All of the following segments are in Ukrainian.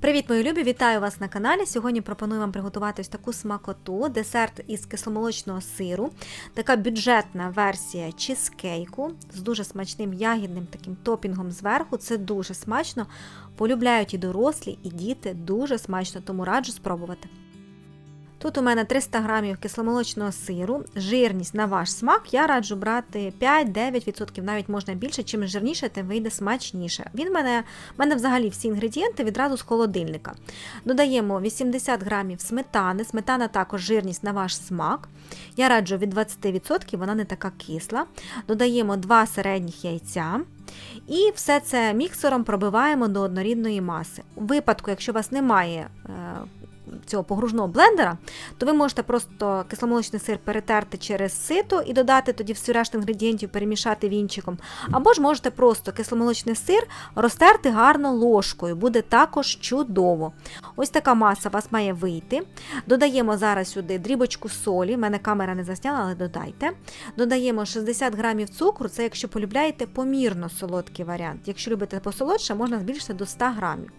Привіт, мої любі! Вітаю вас на каналі. Сьогодні пропоную вам приготувати ось таку смакоту, десерт із кисломолочного сиру, така бюджетна версія чизкейку з дуже смачним ягідним таким топінгом зверху. Це дуже смачно. Полюбляють і дорослі, і діти дуже смачно, тому раджу спробувати. Тут у мене 300 грамів кисломолочного сиру, жирність на ваш смак. Я раджу брати 5-9%, навіть можна більше, чим жирніше, тим вийде смачніше. Він мене, мене взагалі всі інгредієнти відразу з холодильника. Додаємо 80 грамів сметани. Сметана також жирність на ваш смак. Я раджу від 20%, вона не така кисла. Додаємо 2 середніх яйця. І все це міксером пробиваємо до однорідної маси. У випадку, якщо у вас немає е, цього погружного блендера, то ви можете просто кисломолочний сир перетерти через сито і додати тоді всю решту інгредієнтів, перемішати вінчиком. Або ж можете просто кисломолочний сир розтерти гарно ложкою, буде також чудово. Ось така маса у вас має вийти. Додаємо зараз сюди дрібочку солі, в мене камера не засняла, але додайте. Додаємо 60 грамів цукру, це якщо полюбляєте помірно солодкий варіант. Якщо любите посолодше, можна збільшити до 100 грамів.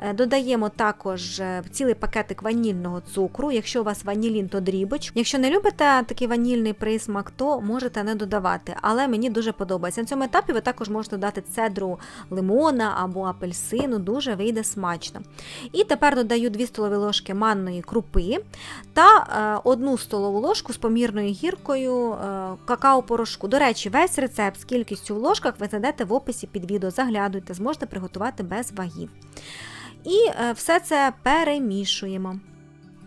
Е, Додаємо також е, цілий пакетик ванільного цукру. Якщо у вас ванілін, то дрібоч. Якщо не любите такий ванільний присмак, то можете не додавати. Але мені дуже подобається. На цьому етапі ви також можете додати цедру лимона або апельсину, дуже вийде смачно. І тепер додаю 2 столові ложки манної крупи та е, 1 столову ложку з помірною гіркою е, какао-порошку. До речі, весь рецепт з кількістю в ложках ви знайдете в описі під відео. Заглядуйте, зможете приготувати без вагів. І е, все це перемішуємо.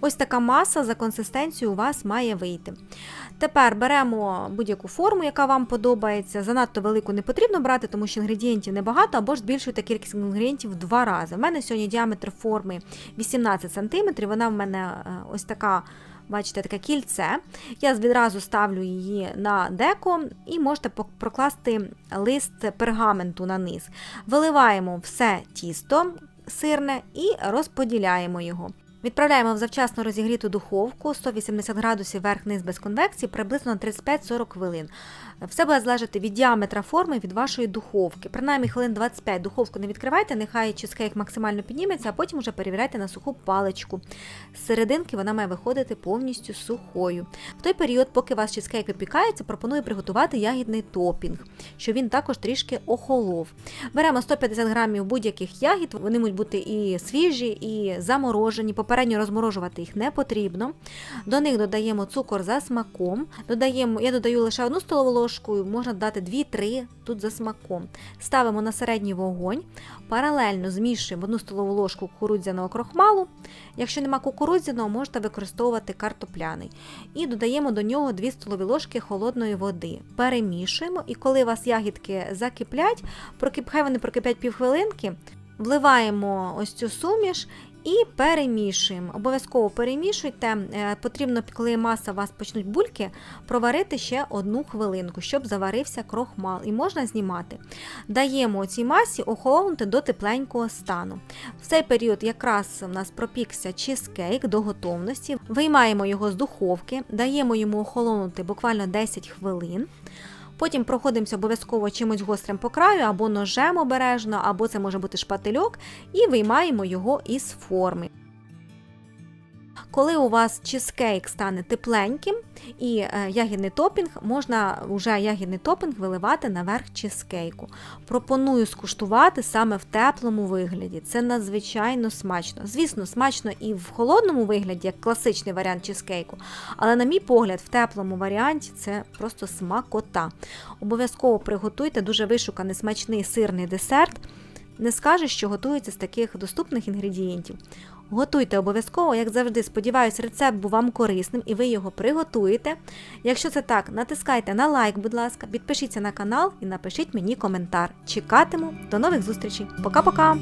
Ось така маса за консистенцією у вас має вийти. Тепер беремо будь-яку форму, яка вам подобається. Занадто велику не потрібно брати, тому що інгредієнтів небагато, або ж збільшуйте кількість інгредієнтів в два рази. У мене сьогодні діаметр форми 18 см, вона в мене е, ось така. Бачите, таке кільце. Я відразу ставлю її на деко і можете прокласти лист пергаменту на низ. Виливаємо все тісто сирне і розподіляємо його. Відправляємо в завчасно розігріту духовку 180 градусів верх-низ без конвекції приблизно на 35-40 хвилин. Все буде залежати від діаметра форми від вашої духовки. Принаймні хвилин 25 духовку не відкривайте, нехай чизкейк максимально підніметься, а потім вже перевіряйте на суху паличку. З серединки вона має виходити повністю сухою. В той період, поки ваш чизкейк випікається, пропоную приготувати ягідний топінг, щоб він також трішки охолов. Беремо 150 грамів будь-яких ягід, вони можуть бути і свіжі, і заморожені. Попередньо розморожувати їх не потрібно. До них додаємо цукор за смаком. Додаємо, Я додаю лише одну столову ложку можна дати 2-3 тут за смаком. Ставимо на середній вогонь, паралельно змішуємо одну столову ложку кукурудзяного крохмалу. Якщо нема кукурудзяного, можете використовувати картопляний. І додаємо до нього 2 столові ложки холодної води. Перемішуємо, і коли у вас ягідки закиплять, хай вони прокиплять півхвилинки, вливаємо ось цю суміш. І перемішуємо. Обов'язково перемішуйте. Е, потрібно, коли маса у вас почнуть бульки, проварити ще одну хвилинку, щоб заварився крохмал. І можна знімати. Даємо цій масі охолонути до тепленького стану. В цей період якраз у нас пропікся чизкейк до готовності. Виймаємо його з духовки, даємо йому охолонути буквально 10 хвилин. Потім проходимося обов'язково чимось гострим по краю, або ножем обережно, або це може бути шпательок, і виймаємо його із форми. Коли у вас чизкейк стане тепленьким і е, ягідний топінг, можна вже ягідний топінг виливати наверх чизкейку. Пропоную скуштувати саме в теплому вигляді. Це надзвичайно смачно. Звісно, смачно і в холодному вигляді, як класичний варіант чизкейку, але, на мій погляд, в теплому варіанті це просто смакота. Обов'язково приготуйте дуже вишуканий смачний сирний десерт. Не скажеш, що готується з таких доступних інгредієнтів. Готуйте обов'язково, як завжди, сподіваюсь, рецепт був вам корисним і ви його приготуєте. Якщо це так, натискайте на лайк, будь ласка, підпишіться на канал і напишіть мені коментар. Чекатиму. До нових зустрічей. Пока-пока!